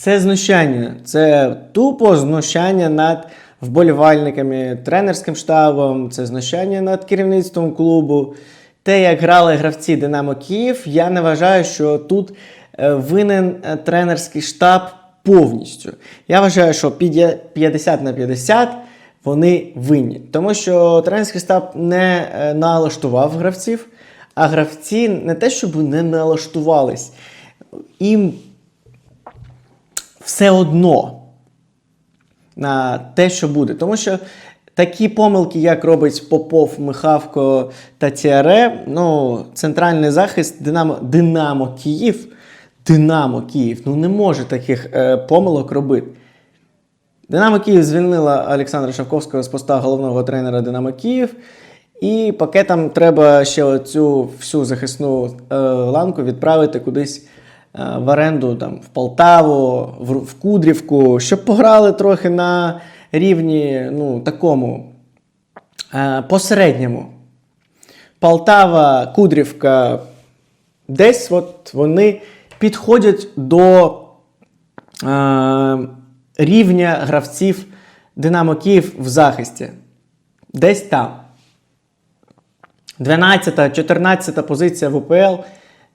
Це знущання. Це тупо знущання над вболівальниками, тренерським штабом, це знущання над керівництвом клубу. Те, як грали гравці Динамо Київ, я не вважаю, що тут е, винен е, тренерський штаб повністю. Я вважаю, що 50 на 50 вони винні. Тому що тренерський штаб не е, налаштував гравців, а гравці не те, щоб не налаштувались. Їм все одно на те, що буде. Тому що такі помилки, як робить Попов, Михавко та Тіаре, ну, центральний захист Динамо, Динамо Київ, Динамо Київ, ну не може таких е, помилок робити. Динамо Київ звільнила Олександра Шавковського з поста головного тренера Динамо Київ. І пакетам треба ще оцю всю захисну е, ланку відправити кудись в оренду там, в Полтаву, в, в Кудрівку, щоб пограли трохи на рівні ну, такому е, посередньому. Полтава, Кудрівка, десь от вони підходять до е, рівня гравців Динамо Київ в захисті. Десь там. 12-14 позиція в УПЛ.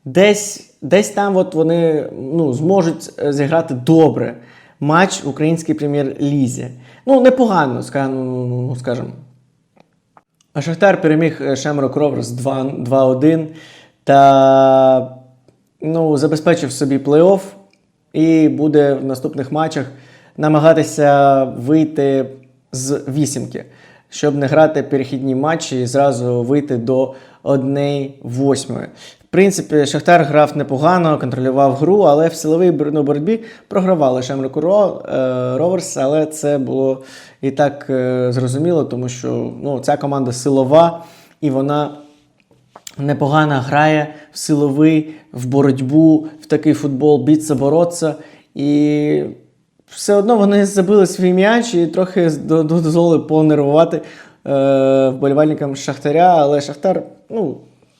Десь, десь там от вони ну, зможуть е, зіграти добре матч в українській прем'єр-лізі. Ну, непогано, ска- ну, ну, скажімо. Шахтар переміг е, Шемрок Роверс 2 2-1 та ну, забезпечив собі плей-офф і буде в наступних матчах намагатися вийти з вісімки, щоб не грати перехідні матчі і зразу вийти до 1-8. Принципі, Шахтар грав непогано, контролював гру, але в силовій ну, боротьбі програвали Шемроку Ро, е, Роверс, але це було і так е, зрозуміло, тому що ну, ця команда силова і вона непогано грає в силовий, в боротьбу, в такий футбол, бітися, бороться. І все одно вони забили свій м'яч і трохи дозволили понервувати е, вболівальникам Шахтаря, але Шахтар ну,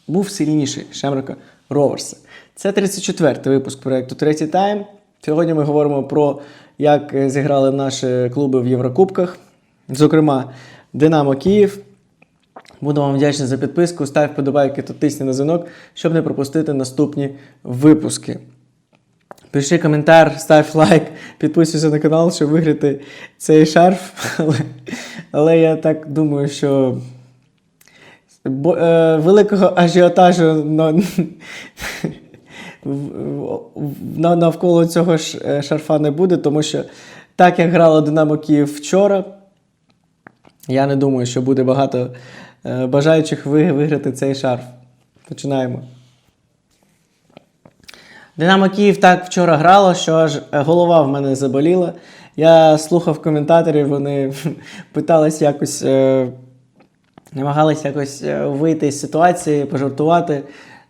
був сильніший Шемрика Роверса. Це 34-й випуск проєкту Третій тайм. Сьогодні ми говоримо про як зіграли наші клуби в Єврокубках, зокрема, Динамо Київ. Буду вам вдячний за підписку. Став вподобайки та тисни на дзвінок, щоб не пропустити наступні випуски. Пиши коментар, став лайк, підписуйся на канал, щоб виграти цей шарф. Але, але я так думаю, що бо, е, великого ажіотажу на, на- навколо цього ж е, шарфа не буде, тому що так як грала Динамо Київ вчора, я не думаю, що буде багато е, бажаючих ви- виграти цей шарф. Починаємо. Динамо Київ так вчора грало, що аж е, голова в мене заболіла. Я слухав коментаторів, вони питались якось, е, намагались якось е, вийти з ситуації, пожартувати.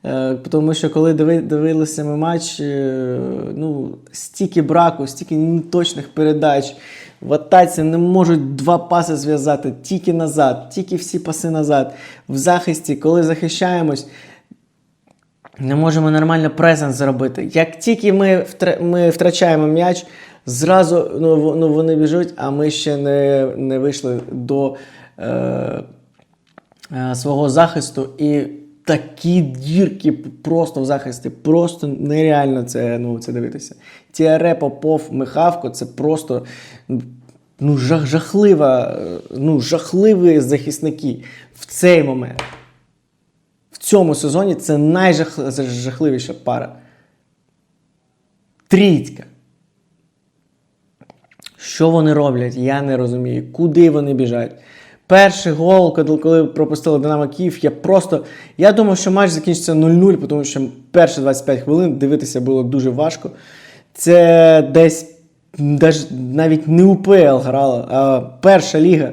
Е, тому що коли дивилися ми матч, е, ну, стільки браку, стільки неточних передач. В атаці не можуть два паси зв'язати тільки назад, тільки всі паси назад. В захисті, коли захищаємось, не можемо нормально презент зробити. Як тільки ми, ми втрачаємо м'яч, зразу ну, ну, вони біжуть, а ми ще не, не вийшли до е, свого захисту. І такі дірки просто в захисті, просто нереально це, ну, це дивитися. Тіаре, Попов, Михавко це просто ну, жах, жахлива, е, ну, жахливі захисники в цей момент в цьому сезоні це найжахливіша пара. Трійцька. Що вони роблять, я не розумію. Куди вони біжать? Перший гол, коли, пропустили Динамо Київ, я просто. Я думав, що матч закінчиться 0-0, тому що перші 25 хвилин дивитися було дуже важко. Це десь навіть не УПЛ грала, а перша ліга.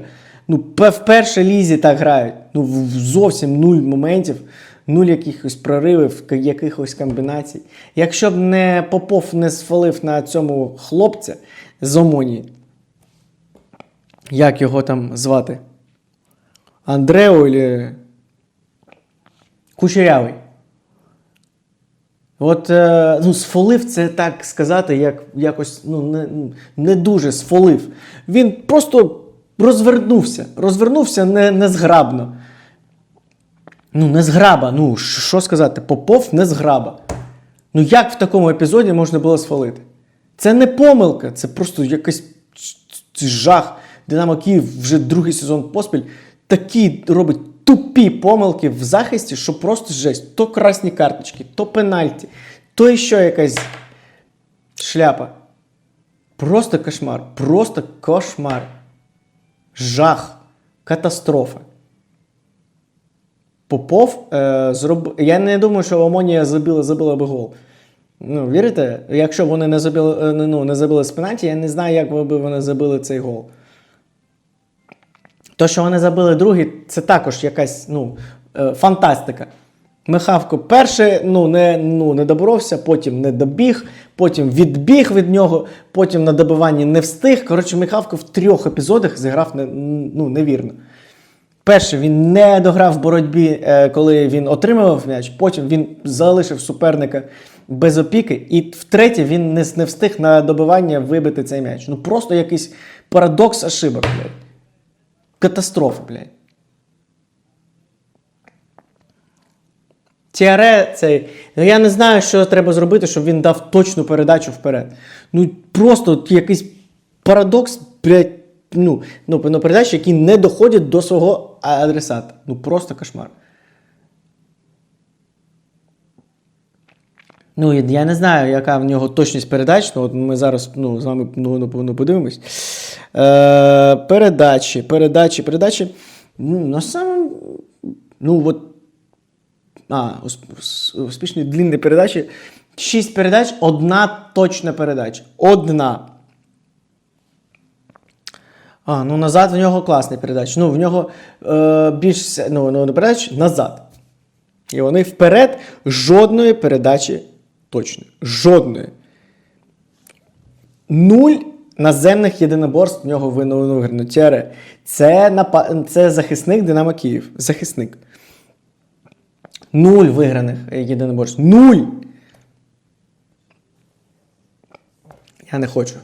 Ну, в першій лізі так грають. Ну, зовсім нуль моментів, нуль якихось проривів, якихось комбінацій. Якщо б не Попов не свалив на цьому хлопця з Омонії, як його там звати? Андрео или Кучерявий. От е, ну, сфолив це так сказати, як якось ну, не, не дуже сфолив. Він просто розвернувся. Розвернувся не, незграбно. Ну, незграба. Ну, що сказати? Попов незграба. Ну, як в такому епізоді можна було сфалити? Це не помилка, це просто якийсь жах. Динамо Київ вже другий сезон поспіль такі робить тупі помилки в захисті, що просто жесть. То красні карточки, то пенальті, то ще якась шляпа. Просто кошмар. Просто кошмар. Жах. Катастрофа. Попов е, зроб... Я не думаю, що Омонія забила, забила би гол. Ну, вірите? Якщо вони не забили, е, ну, не забили з пенальті, я не знаю, як би вони забили цей гол. То, що вони забили другий, це також якась ну, е, фантастика. Михавко перший ну, не, ну, не доборовся, потім не добіг, потім відбіг від нього, потім на добиванні не встиг. Коротше, Михавко в трьох епізодах зіграв не, ну, невірно. Перше, він не дограв в боротьбі, е, коли він отримував м'яч, потім він залишив суперника без опіки, і втретє, він не, не встиг на добивання вибити цей м'яч. Ну просто якийсь парадокс ошибок, блядь. Катастрофа, блядь. Тіаре цей. Ну я не знаю, що треба зробити, щоб він дав точну передачу вперед. Ну просто якийсь парадокс, блядь, ну, ну, ну, передачі, які не доходять до свого адресата. Ну просто кошмар. Ну, я не знаю, яка в нього точність передач. Ну, от ми зараз ну, з вами ну, напевно подивимось. Е, передачі, передачі, передачі. Ну, на самом, ну, от, а, успішні длинні передачі. Шість передач, одна точна передача. Одна. А, ну назад в нього класний передач. Ну, в нього е, більш ну, ну, передач назад. І вони вперед жодної передачі точної. Жодної. Нуль наземних єдиноборств в нього винули Тєре. Це, напа... це захисник Динамо Київ. Захисник. Нуль виграних єдиноборств. Нуль! Я не хочу.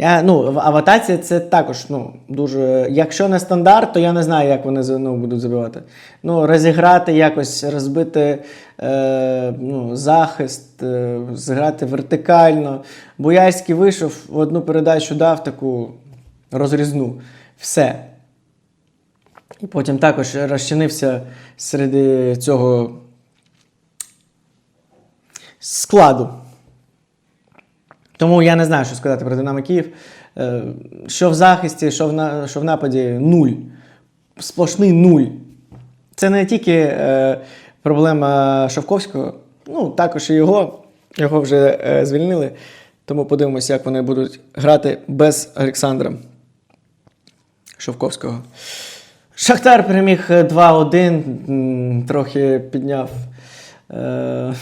Я, ну, аватація це також ну, дуже. Якщо не стандарт, то я не знаю, як вони ну, будуть забивати. Ну, розіграти якось, розбити е, ну, захист, е, зіграти вертикально. Боярський вийшов, в одну передачу дав таку розрізну. Все. І потім також розчинився серед цього складу. Тому я не знаю, що сказати про Динамо Київ. Е, Що в захисті, що в, на, що в нападі нуль. Сплошний нуль. Це не тільки е, проблема Шовковського, ну також і його. Його вже е, звільнили. Тому подивимося, як вони будуть грати без Олександра Шовковського. Шахтар переміг е, 2-1, трохи підняв е,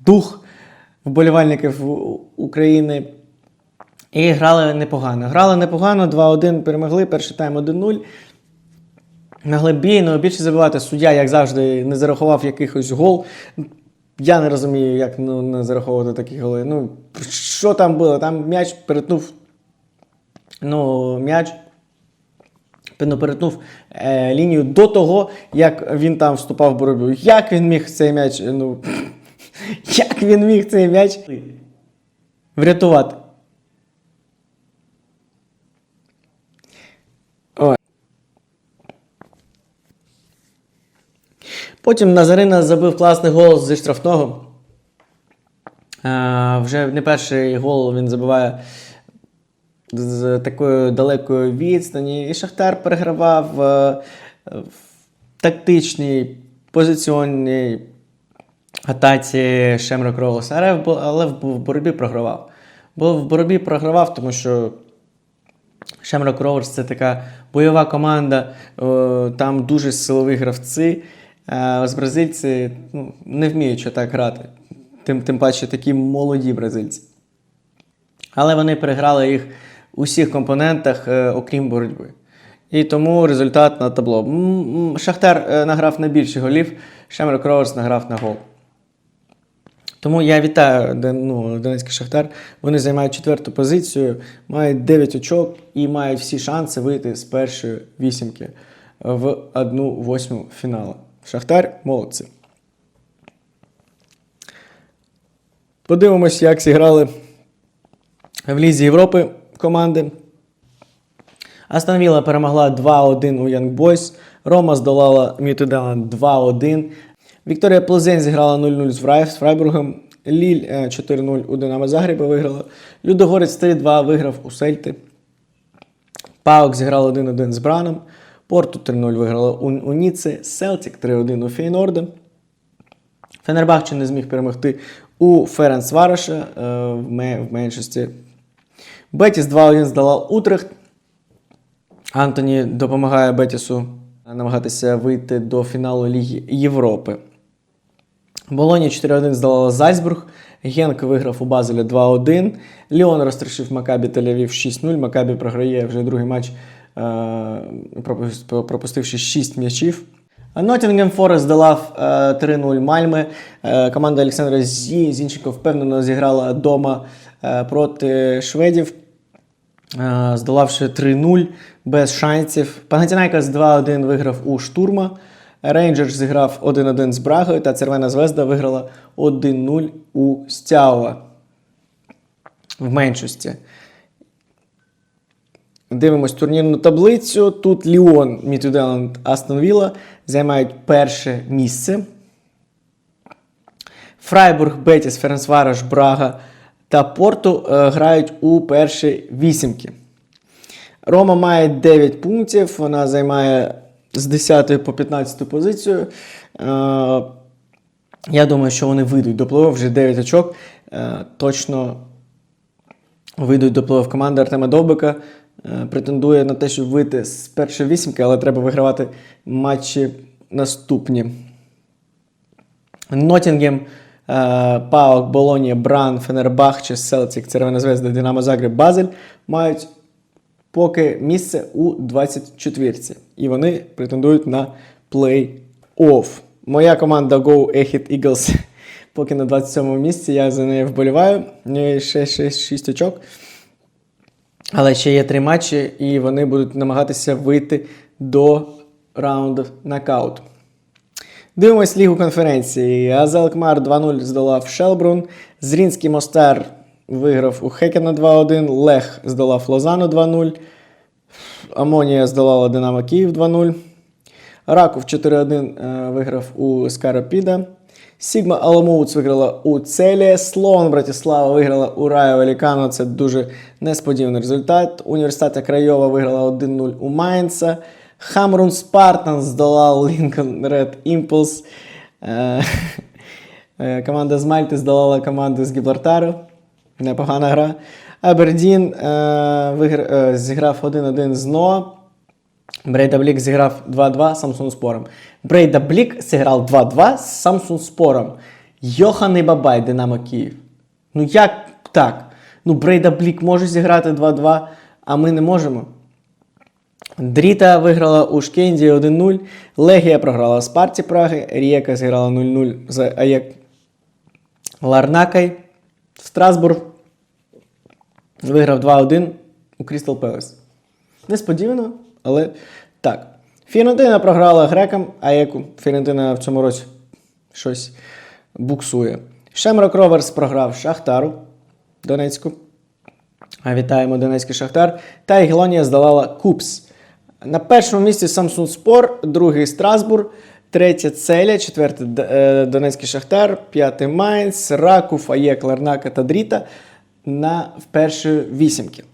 дух вболівальників України. І грали непогано. Грали непогано, 2-1 перемогли, перший тайм 1-0. Могли бійно, більше забивати. Суддя, як завжди, не зарахував якихось гол. Я не розумію, як ну, не зараховувати такі голи. Ну, що там було? Там м'яч перетнув. Ну, м'яч ну, перетнув е, лінію до того, як він там вступав в боротьбу. Як він міг цей м'яч. Ну, як він міг цей м'яч врятувати? Ой. Потім Назарина забив класний гол зі штрафного. А, вже не перший гол він забиває з такою далекою відстані. І Шахтар перегравав е, в тактичній, позиціонній атаці Шемрок Роуз, але, в боротьбі програвав. Бо в боротьбі програвав, тому що Шемрок Роуз це така бойова команда, там дуже силові гравці. А ось бразильці ну, не вміють що так грати. Тим, тим паче такі молоді бразильці. Але вони переграли їх у всіх компонентах, е, окрім боротьби. І тому результат на табло. Шахтар е, награв на більше голів, Шемрок Роуз награв на гол. Тому я вітаю ну, Донецький Шахтар. Вони займають четверту позицію, мають 9 очок і мають всі шанси вийти з першої вісімки в одну восьму фіналу. Шахтар молодці. Подивимось, як зіграли в Лізі Європи команди. Астон Вілла перемогла 2-1 у Young Boys. Рома здолала Мітуделан 2-1. Вікторія Плезень зіграла 0-0 з з Фрайбургом. Ліль е, 4-0 у Динамо Загреба виграла. Людогорець 3-2 виграв у Сельти. Паук зіграла 1-1 з Браном. Порту 3-0 виграла у, у Ніце. Селтік 3-1 у Фейнорда. Фенербахче не зміг перемогти у Ференс Вараша е, в меншості. Бетіс 2-1 здала Утрехт. Антоні допомагає Бетісу намагатися вийти до фіналу Ліги Європи. Болоні 4-1 здолала Зальцбург. Генк виграв у Базелі 2-1. Ліон розтрішив Макабі Тель-Авів 6-0. Макабі програє вже другий матч, е, пропустивши 6 м'ячів. Ноттінгем Форест здолав е, 3-0 Мальми. Е, команда Олександра Зі Зінченко впевнено зіграла вдома е, проти шведів, е, здолавши 3-0 без шансів. Панатінайкас 2-1 виграв у штурма. Рейнджерс зіграв 1-1 з Брагою, та Червона Звезда виграла 1-0 у Стяува в меншості. Дивимось турнірну таблицю. Тут Ліон, Мітюделанд, Астон Вілла займають перше місце. Фрайбург, Бетіс, Ференсвараш, Брага та Порту е, грають у перші вісімки. Рома має 9 пунктів, вона займає з 10 по 15 позицію. Е, я думаю, що вони вийдуть до плей вже 9 очок. Е, точно вийдуть до плей команда Артема Довбика. Е, претендує на те, щоб вийти з першої вісімки, але треба вигравати матчі наступні. Ноттінгем, е, Паук, Болонія, Бран, Фенербахче, Селтік, Червона Звезда, Динамо Загреб, Базель мають поки місце у 24-ці. І вони претендують на плей-офф. Моя команда Go Ahead Eagles поки на 27-му місці. Я за нею вболіваю. У неї ще 6 очок. Але ще є три матчі, і вони будуть намагатися вийти до раунду нокаут. Дивимось лігу конференції. Азелкмар 2-0 здолав Шелбрун. Зрінський Мостар виграв у Хекена 2-1. Лех здолав Лозану 2-0. Амонія здолала Динамо Київ 2-0. Раков 4-1 е, виграв у Скарапіда. Сігма Аламоуц виграла у Целі. Слон Братіслава виграла у Райо Велікано. Це дуже несподіваний результат. Університет Крайова виграла 1-0 у Майнца. Хамрун Спартан здолав Лінкольн Ред Імпулс. Е, е, Команда з Мальти здолала команду з Гіблартару. Непогана гра. Абердін е, вигр- е, зіграв 1-1 з НОА. Брейда Блік зіграв 2-2 з Самсун Спором. Брейда Блік зіграв 2-2 з Самсун Спором. Йоханий Бабай, Динамо Київ. Ну як так? Ну, Брейда Блік може зіграти 2-2, а ми не можемо. Дріта виграла у Шкенді 1-0. Легія програла Спарті Праги. Рієка зіграла 0-0 з Аєк Ларнакай. Страсбург виграв 2-1 у Крістал Пелес. Несподівано, але так. Фіорентина програла грекам, а яку Фіорентина в цьому році щось буксує. Шемрок Роверс програв Шахтару Донецьку. Вітаємо Донецький Шахтар. Та Ігелонія здолала Купс. На першому місці Самсун Спор, другий Страсбург, третє Целя, четвертий Д- е, Донецький Шахтар, п'ятий Майнц, Ракуф, Аєк, Ларнака та Дріта на в вісімки.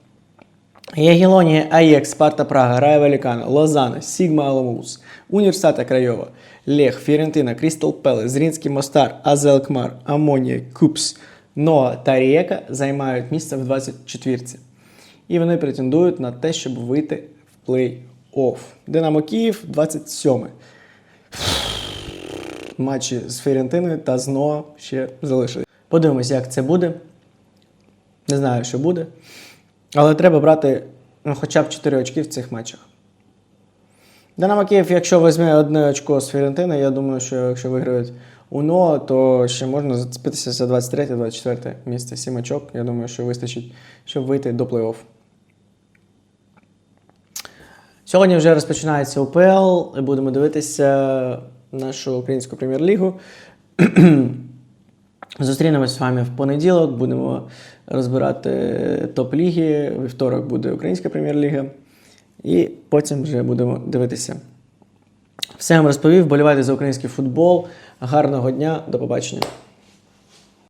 Ягелонія, АЕК, Спарта Прага, Рая Великано, Лозана, Сігма Аламус, Університета Крайова, Лех, Фіорентина, Крістал Пелес, Зрінський Мостар, Азелкмар, Амонія, Купс, Ноа та Рієка займають місце в 24-ці. І вони претендують на те, щоб вийти в плей-офф. Динамо Київ 27. Матчі з Фіорентиною та з Ноа ще залишились. Подивимось, як це буде. Не знаю, що буде. Але треба брати ну, хоча б 4 очки в цих матчах. Динамо Київ, якщо візьме одне очко з Фіорентини, я думаю, що якщо виграють УНО, то ще можна зацепитися за 23-24 місце. Сім очок. Я думаю, що вистачить, щоб вийти до плей-офф. Сьогодні вже розпочинається УПЛ, будемо дивитися нашу українську прем'єр-лігу. Зустрінемось з вами в понеділок, будемо розбирати топ-ліги. Вівторок буде українська прем'єр-ліга. І потім вже будемо дивитися. Все вам розповів. Болівайте за український футбол. Гарного дня, до побачення.